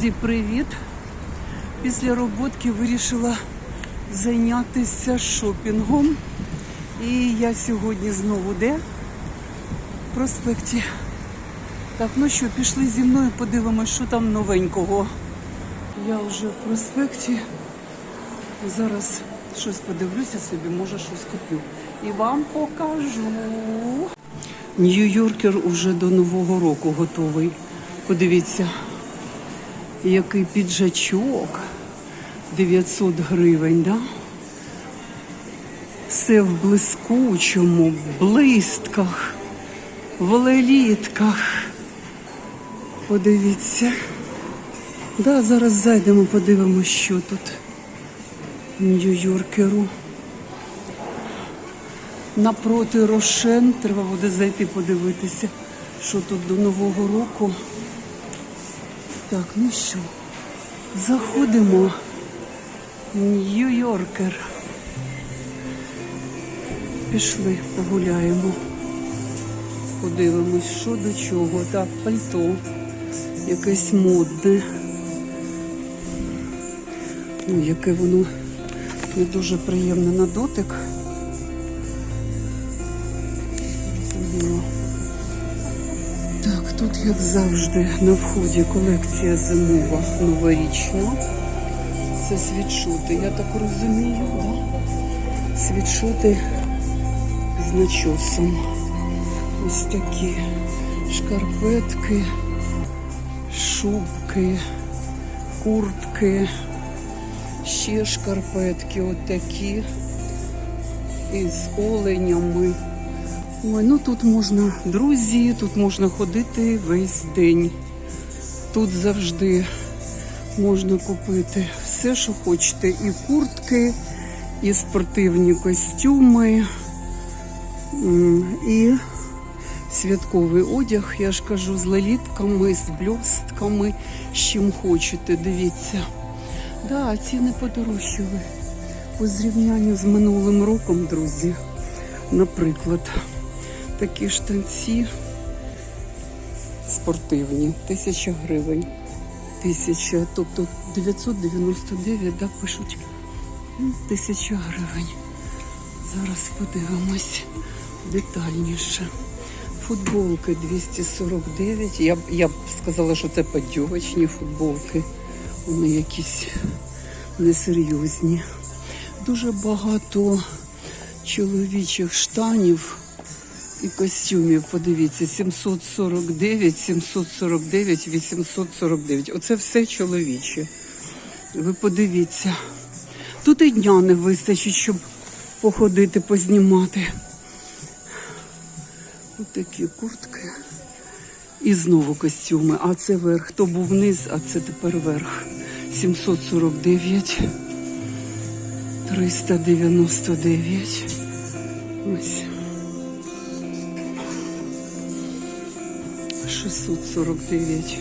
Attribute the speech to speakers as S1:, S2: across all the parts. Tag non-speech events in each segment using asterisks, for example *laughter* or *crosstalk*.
S1: Друзі, привіт! Після роботки вирішила зайнятися шопінгом. І я сьогодні знову де? В проспекті. Так, ну що, пішли зі мною, подивимось, що там новенького. Я вже в проспекті. Зараз щось подивлюся собі, може щось куплю. І вам покажу. Нью-Йоркер уже до Нового року готовий. Подивіться, який піджачок. 900 гривень, да? Все в блискучому, в блистках, в лелітках. Подивіться. Да, зараз зайдемо, подивимося, що тут Нью-Йоркеру. Напроти Рошен треба буде зайти подивитися, що тут до Нового року. Так, ну що, заходимо. Нью-Йоркер. Пішли, погуляємо. Подивимось, що до чого. Так, пальто. Якесь модне. Ну, яке воно не дуже приємне на дотик. Тут, як завжди, на вході колекція зимова новорічна. Це світшоти, я так розумію, да? Світшоти з начосом. Ось такі шкарпетки, шубки, куртки, ще шкарпетки отакі із оленями. Ой, ну тут можна, друзі, тут можна ходити весь день. Тут завжди можна купити все, що хочете. І куртки, і спортивні костюми, і святковий одяг, я ж кажу, з лелітками, з бльостками, з чим хочете. Дивіться. Да, ціни подорожчали. По зрівнянню з минулим роком, друзі. Наприклад, такі штанці спортивні, тисяча гривень. Тисяча, тобто 999, да, пишуть. Ну, Тисяча гривень. Зараз подивимось детальніше. Футболки 249. Я, б- я б сказала, що це подьовочні футболки. Вони якісь несерйозні. Дуже багато чоловічих штанів і костюмів. Подивіться, 749, 749, 849. Оце все чоловіче. Ви подивіться. Тут і дня не вистачить, щоб походити, познімати. Ось такі куртки. І знову костюми. А це верх. То був низ, а це тепер верх. 749. 399. Ось. 649.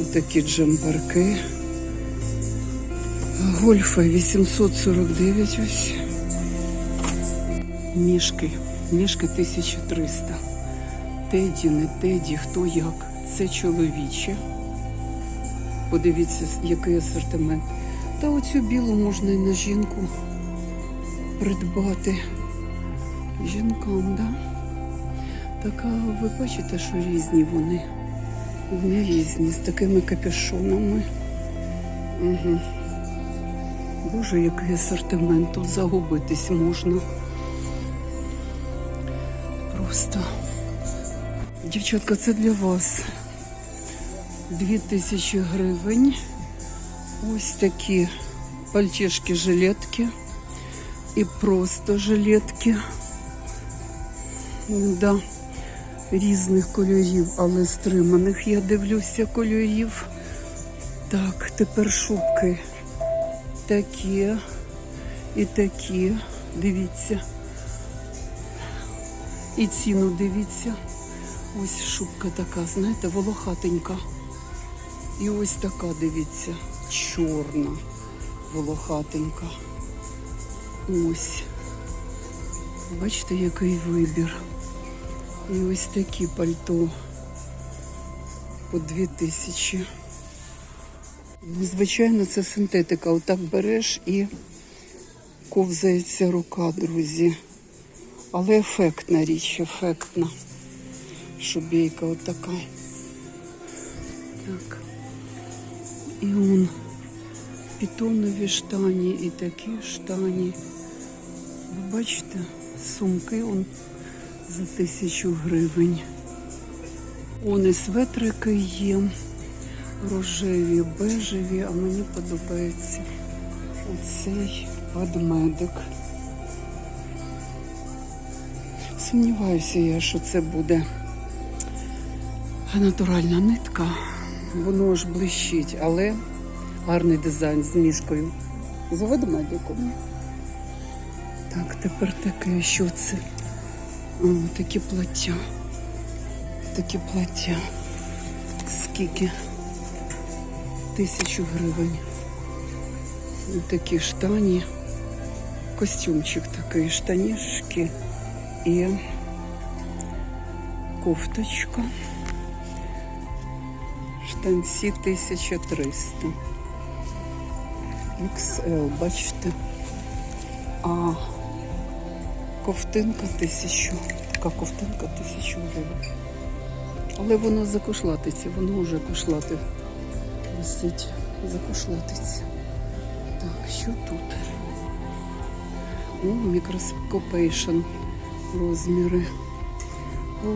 S1: Отакі джемперки. Гольфа 849 ось. Мішки. Мішки 1300. Теді, не теді, хто як. Це чоловіче. Подивіться, який асортимент. Та оцю білу можна і на жінку придбати. Жінкам, да? Так, а ви бачите, що різні вони. Вони різні, з такими капюшонами. Угу. Боже, який асортимент, тут загубитись можна. Просто. Дівчатка, це для вас. Дві тисячі гривень. Ось такі пальтішки, жилетки. І просто жилетки. Да. Різних кольорів, але стриманих я дивлюся кольорів. Так, тепер шубки. Такі і такі. Дивіться. І ціну дивіться. Ось шубка така, знаєте, волохатенька. І ось така, дивіться, чорна, волохатенька. Ось. Бачите, який вибір. І ось такі пальто по дві тисячі. Ну, Звичайно, це синтетика. Отак береш і ковзається рука, друзі. Але ефектна річ, ефектна. Шубейка отака. Так. І он пітонові штані і такі штані. Ви бачите, сумки он за тисячу гривень. Он і светрики є, рожеві, бежеві, а мені подобається оцей ведмедик. Сумніваюся я, що це буде натуральна нитка. Воно ж блищить, але гарний дизайн з ніжкою. З ведмедиком. Так, тепер таке, що це? О, такі плаття. Такі плаття. Скільки? Тисячу гривень. І такі штані. Костюмчик такий, штанішки і кофточка. Штанці 1300. XL, бачите? А ковтинка тисячу. Така ковтинка тисячу гривень. Але воно закошлатиться, воно вже кошлати висить, закошлатиться. Так, що тут? О, мікроскопейшн розміри.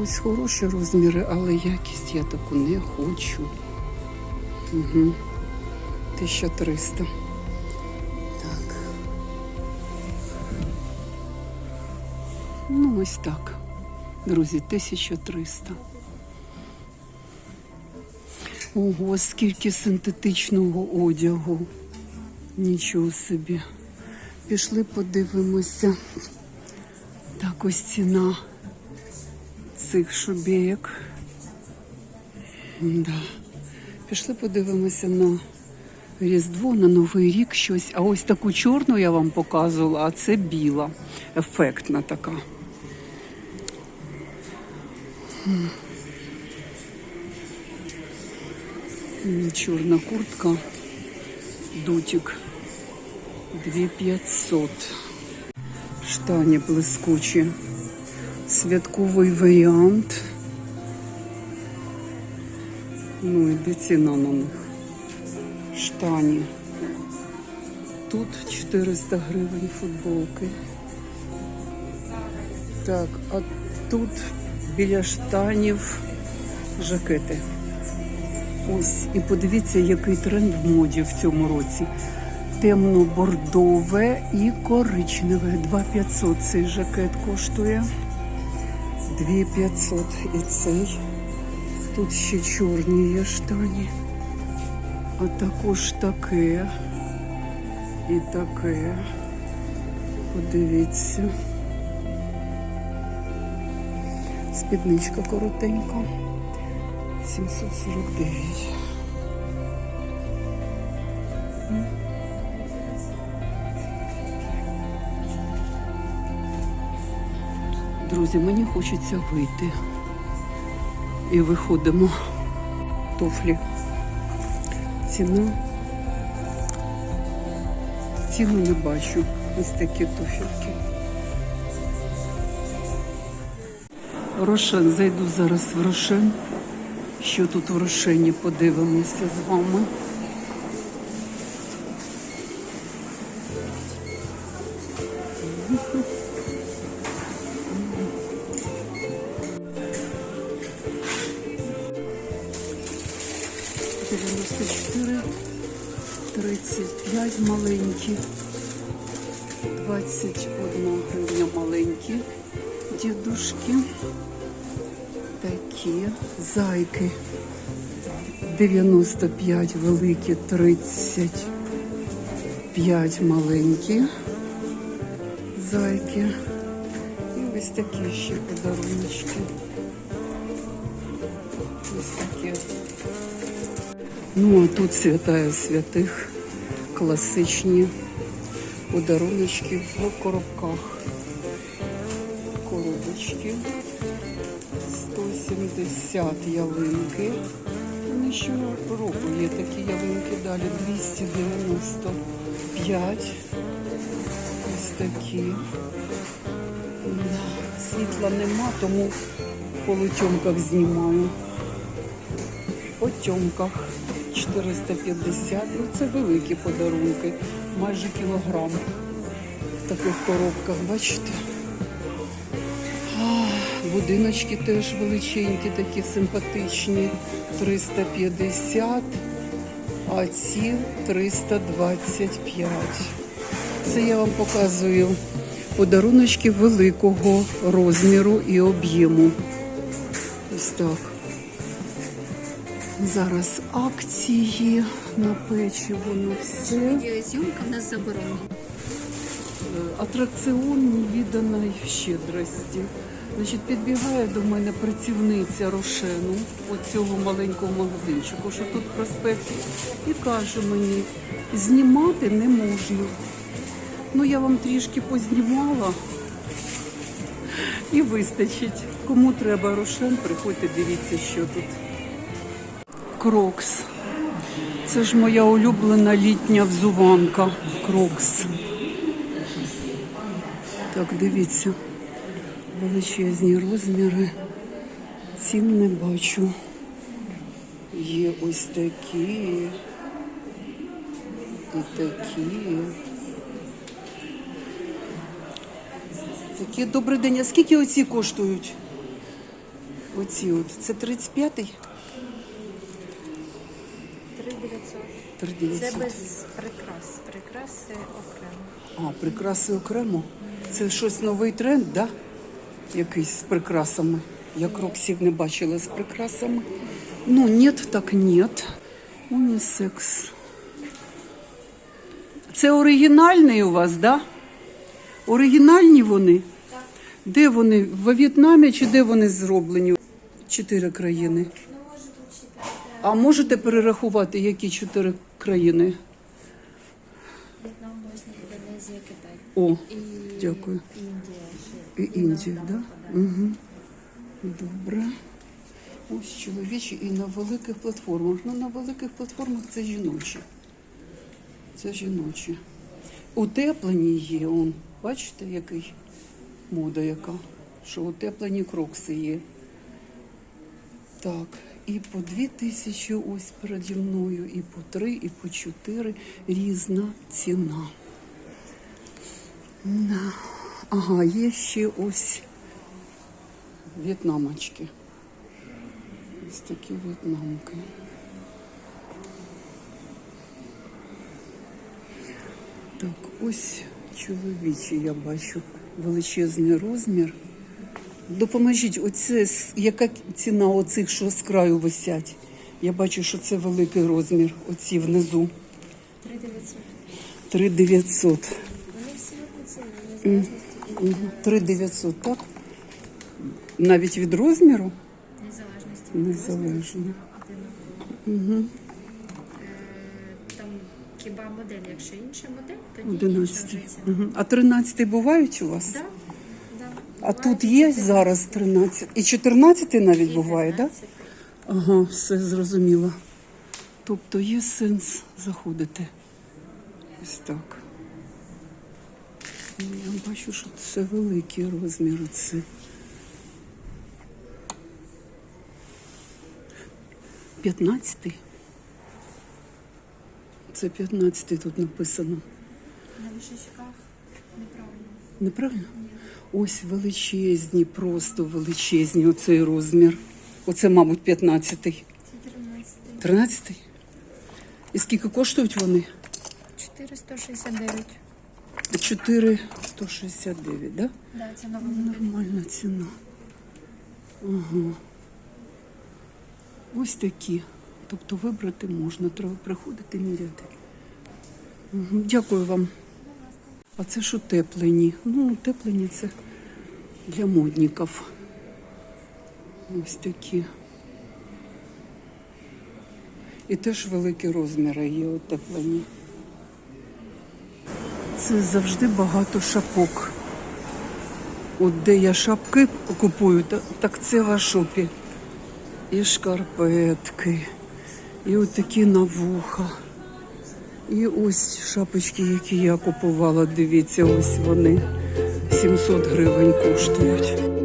S1: Ось хороші розміри, але якість я таку не хочу. Угу. 1300. Ну, ось так. Друзі, 1300. Ого, скільки синтетичного одягу. Нічого собі. Пішли подивимося. Так ось ціна цих шубеєк. Да. Пішли подивимося на Різдво, на Новий рік щось. А ось таку чорну я вам показувала, а це біла, ефектна така. Чорна куртка, дутик 2500. Штані блискучі. Святковий варіант. Ну, і ціна на них. Штані. Тут 400 гривень футболки. Так, а тут біля штанів жакети. Ось, і подивіться, який тренд в моді в цьому році. Темно-бордове і коричневе. 2500 цей жакет коштує. 2500 і цей. Тут ще чорні є штані. А також таке. І таке. Подивіться. Спідничка коротенька. 749. Друзі, мені хочеться вийти. І виходимо. Туфлі. Ціна. Ціну не бачу. Ось такі туфельки. Рошен, зайду зараз в Рошен. Що тут в Рошені подивимося з вами. Дев'яносто чотири, тридцять п'ять маленькі, двадцять одна гривня маленькі дідушки. Зайки. 95 великі, 35 маленькі зайки. І ось такі ще подаруночки. Ось такі. Ну, а тут святая святих, класичні подаруночки в коробках. Коробочки. 170 ялинки. нинішнього року є такі ялинки далі 295. Ось такі. Світла нема, тому в полутьомках знімаю. По тьомках 450. Ну це великі подарунки. Майже кілограм. В таких коробках, бачите? Будиночки теж величенькі, такі симпатичні. 350, а ці 325. Це я вам показую подаруночки великого розміру і об'єму. Ось так. Зараз акції на печиво, на все.
S2: Відеозйомка в нас заборонена.
S1: Атракціон невіданої щедрості. Значить, підбігає до мене працівниця Рошену, оцього маленького магазинчику, що тут в проспекті, і каже мені, знімати не можна. Ну, я вам трішки познімала і вистачить. Кому треба Рошен, приходьте, дивіться, що тут. Крокс. Це ж моя улюблена літня взуванка. Крокс. Так, дивіться. Величезні розміри. Цін не бачу. Є ось такі. І такі. Такі добрий день. А скільки оці коштують? Оці от. Це 35-й?
S2: 3900.
S1: 3900.
S2: Це без прикрас. Прикраси окремо.
S1: А, прикраси окремо. Це щось новий тренд, да? Якийсь з прикрасами. Я кроксів не бачила з прикрасами. Ну, нет, так нет. Унісекс. Це оригінальний у вас, да? Оригінальні вони? Де вони? В В'єтнамі чи де вони зроблені? Чотири країни. А можете перерахувати, які чотири країни?
S2: В'єтнам, Боснія, Індонезія, Китай.
S1: О, дякую.
S2: Індія ще.
S1: І Індія, так? Да? Угу. Добре. Ось чоловічі і на великих платформах. Ну, на великих платформах це жіночі. Це жіночі. Утеплені є, он. Бачите, який мода яка? Що утеплені крокси є. Так, і по дві тисячі ось переді мною, і по три, і по чотири різна ціна. Ага, є ще ось в'єтнамочки. Ось такі в'єтнамки. Так, ось чоловічий я бачу величезний розмір. Допоможіть, оце яка ціна оцих, що з краю висять? Я бачу, що це великий розмір, оці внизу.
S2: 3900.
S1: 3900.
S2: Вони всі незалежності і
S1: 3900, так? Навіть від розміру?
S2: незалежності.
S1: Незалежно.
S2: Е, Там хіба модель, якщо інша модель, тоді інша
S1: 11.
S2: вже ціна.
S1: Угу. А 13 бувають у вас?
S2: Да, да.
S1: А
S2: Буває
S1: тут є
S2: 14,
S1: зараз 13. І 14 навіть
S2: і
S1: буває, так? Да? Ага, все зрозуміло. Тобто є сенс заходити. Ось так. Ну, Я бачу, що це великі розміри. Це. П'ятнадцятий. Це п'ятнадцятий тут написано.
S2: На вишечках неправильно.
S1: Неправильно? Ось величезні, просто величезні оцей розмір. Оце, мабуть, 15-й.
S2: Це 13.
S1: 13-й? І скільки коштують вони?
S2: 469.
S1: 4,169, да?
S2: Да, це нова.
S1: Нормальна ціна. Ага. Ось такі. Тобто вибрати можна, треба приходити міряти. Угу. Дякую вам. А це ж утеплені. Ну, утеплені це для модників. Ось такі. І теж великі розміри є утеплені. Це завжди багато шапок. От де я шапки купую, так це в Ашопі. І шкарпетки, І отакі на вуха. І ось шапочки, які я купувала. Дивіться, ось вони 700 гривень коштують.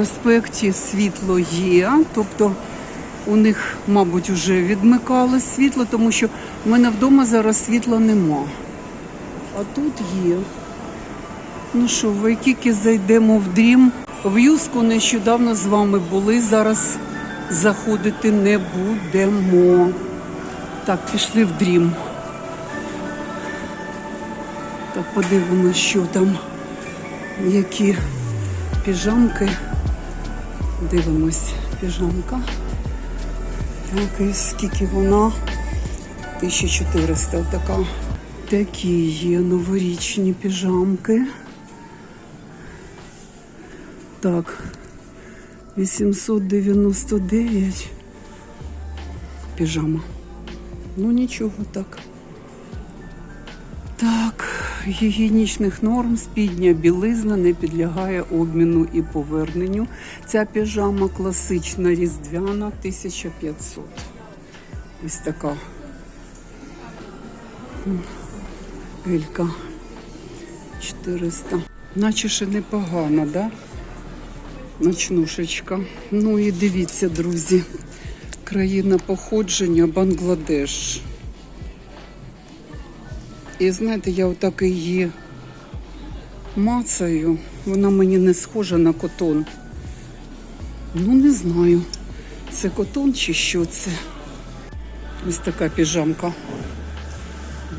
S1: Проспекті світло є, тобто у них, мабуть, вже відмикали світло, тому що в мене вдома зараз світла нема. А тут є. Ну що, в Вайкіки зайдемо в дрім. В Юску нещодавно з вами були, зараз заходити не будемо. Так, пішли в дрім. Так, подивимося, що там, які піжамки. Дивимось, піжамка. Так, і скільки вона? 1400 така. Такі є новорічні піжамки. Так, 899 піжама. Ну нічого так. Гігієнічних норм спідня білизна не підлягає обміну і поверненню. Ця піжама класична різдвяна 1500. Ось така. М, 400. Наче ще непогано, да? Ночнушечка. Ну і дивіться, друзі. Країна походження Бангладеш. І знаєте, я отак її мацаю. Вона мені не схожа на котон. Ну, не знаю, це котон чи що це. Ось така піжамка.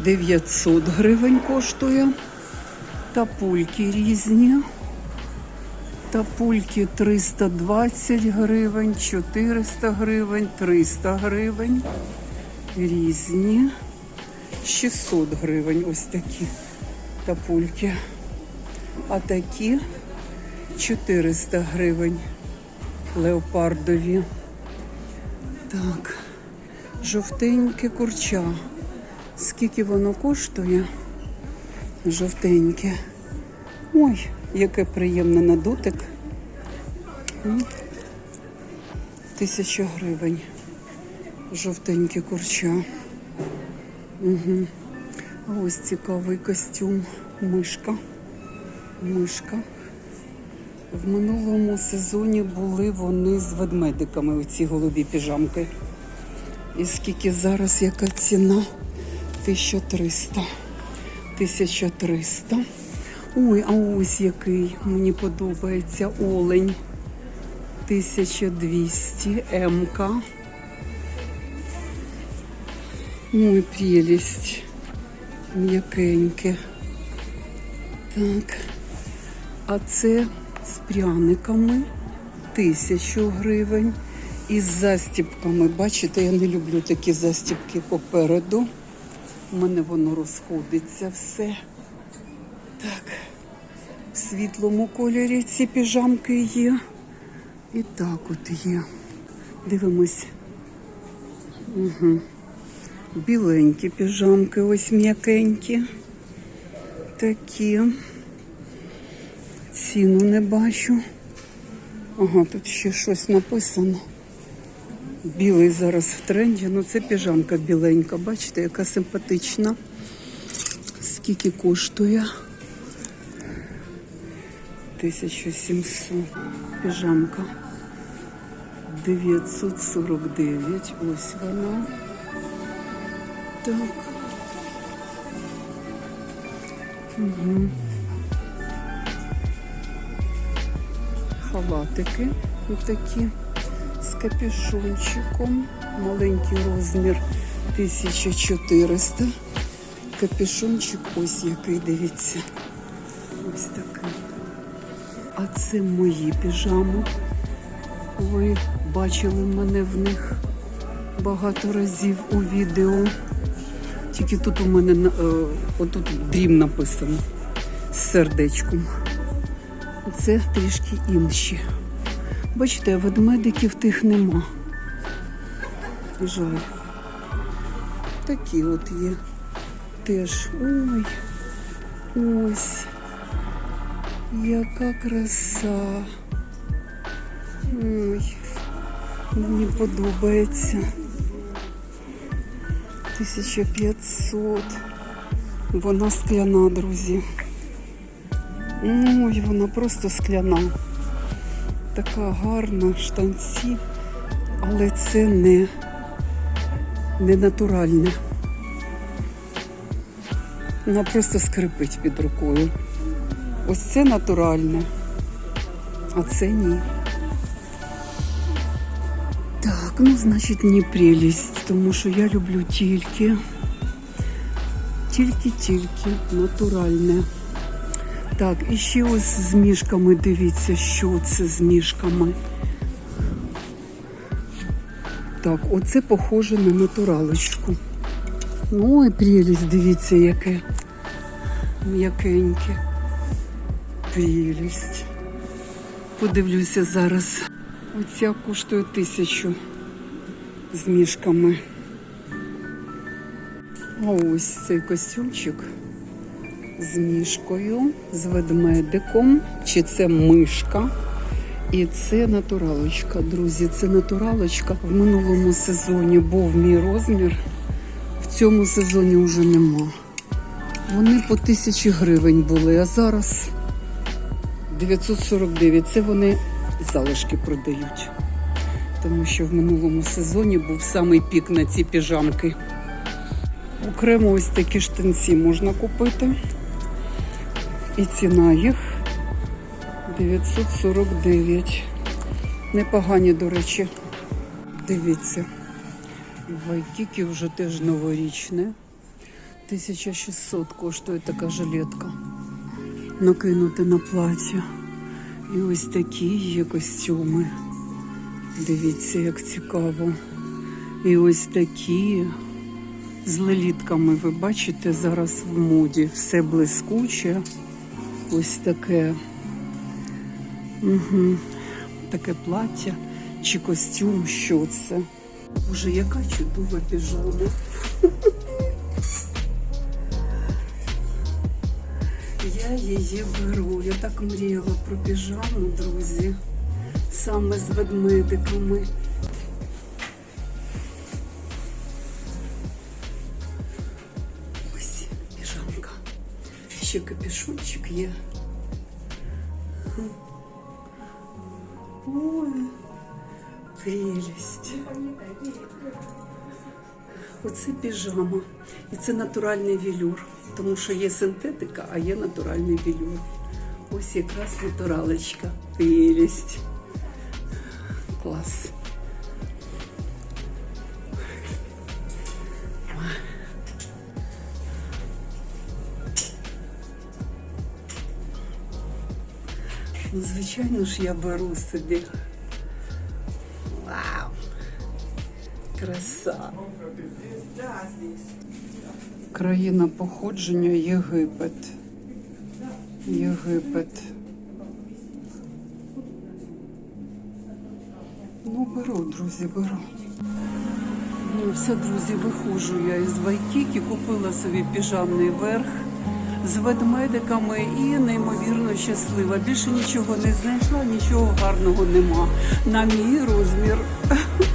S1: 900 гривень коштує. Тапульки різні. Тапульки 320 гривень, 400 гривень, 300 гривень. Різні. 600 гривень ось такі тапульки. А такі 400 гривень леопардові. Так, жовтеньке курча. Скільки воно коштує? Жовтеньке. Ой, яке приємне на дотик. Тисяча гривень. Жовтеньке курча. Угу. Ось цікавий костюм. Мишка. Мишка. В минулому сезоні були вони з ведмедиками, оці голубі піжамки. І скільки зараз яка ціна? 1300. 1300. Ой, а ось який мені подобається олень. 1200 МК. Ой, прелість. М'якеньке. Так. А це з пряниками. Тисячу гривень. І з застіпками. Бачите, я не люблю такі застіпки попереду. У мене воно розходиться все. Так. В світлому кольорі ці піжамки є. І так от є. Дивимось. Угу. Біленькі піжамки, ось м'якенькі. Такі. Ціну не бачу. Ага, тут ще щось написано. Білий зараз в тренді, ну це піжамка біленька. Бачите, яка симпатична. Скільки коштує? 1700. Піжамка. 949. Ось вона. Так. Угу. Халатики отакі з капюшончиком. Маленький розмір 1400. Капюшончик ось який, дивіться. Ось такий. А це мої піжами. Ви бачили мене в них багато разів у відео. Тільки тут у мене е, отут дрім написано з сердечком. Це трішки інші. Бачите, ведмедиків тих нема. Жаль. Такі от є. Теж. Ой. Ось. Яка краса. Ой. Мені подобається. 1500. Вона скляна, друзі. Ой, вона просто скляна. Така гарна, штанці, але це не, не натуральне. Вона просто скрипить під рукою. Ось це натуральне, а це ні. Так, ну значить не прелість, тому що я люблю тільки, тільки-тільки натуральне. Так, і ще ось з мішками, дивіться, що це з мішками. Так, оце похоже на натуралочку. Ну і прелість, дивіться, яке м'якеньке. Прелість. Подивлюся зараз. Оця коштує тисячу з мішками. Ось цей костюмчик з мішкою, з ведмедиком. Чи це мишка? І це натуралочка, друзі. Це натуралочка. В минулому сезоні був мій розмір. В цьому сезоні вже нема. Вони по тисячі гривень були, а зараз 949. Це вони залишки продають. Тому що в минулому сезоні був самий пік на ці піжамки. Окремо ось такі штанці можна купити. І ціна їх 949. Непогані, до речі. Дивіться. Вайкіки вже теж новорічне. 1600 коштує така жилетка. Накинути на плаття. І ось такі є костюми. Дивіться, як цікаво. І ось такі з лелітками. Ви бачите, зараз в моді все блискуче. Ось таке. Угу. Таке плаття чи костюм, що це. Боже, яка чудова піжама. *laughs* Я її беру. Я так мріяла про піжаму, друзі. Саме з ведмедиками. Ось піжамка. Ще капюшончик є. Ой, прелість. Оце піжама. І це натуральний велюр. Тому що є синтетика, а є натуральний велюр. Ось якраз натуралочка. Прелість. Клас. Ну, звичайно ж, я беру собі. Вау! Краса! Країна походження Єгипет. Єгипет. Ну, беру, друзі, беру. Ну, все, друзі, виходжу я із Вайкіки, купила собі піжамний верх з ведмедиками і неймовірно щаслива. Більше нічого не знайшла, нічого гарного нема. На мій розмір. *laughs*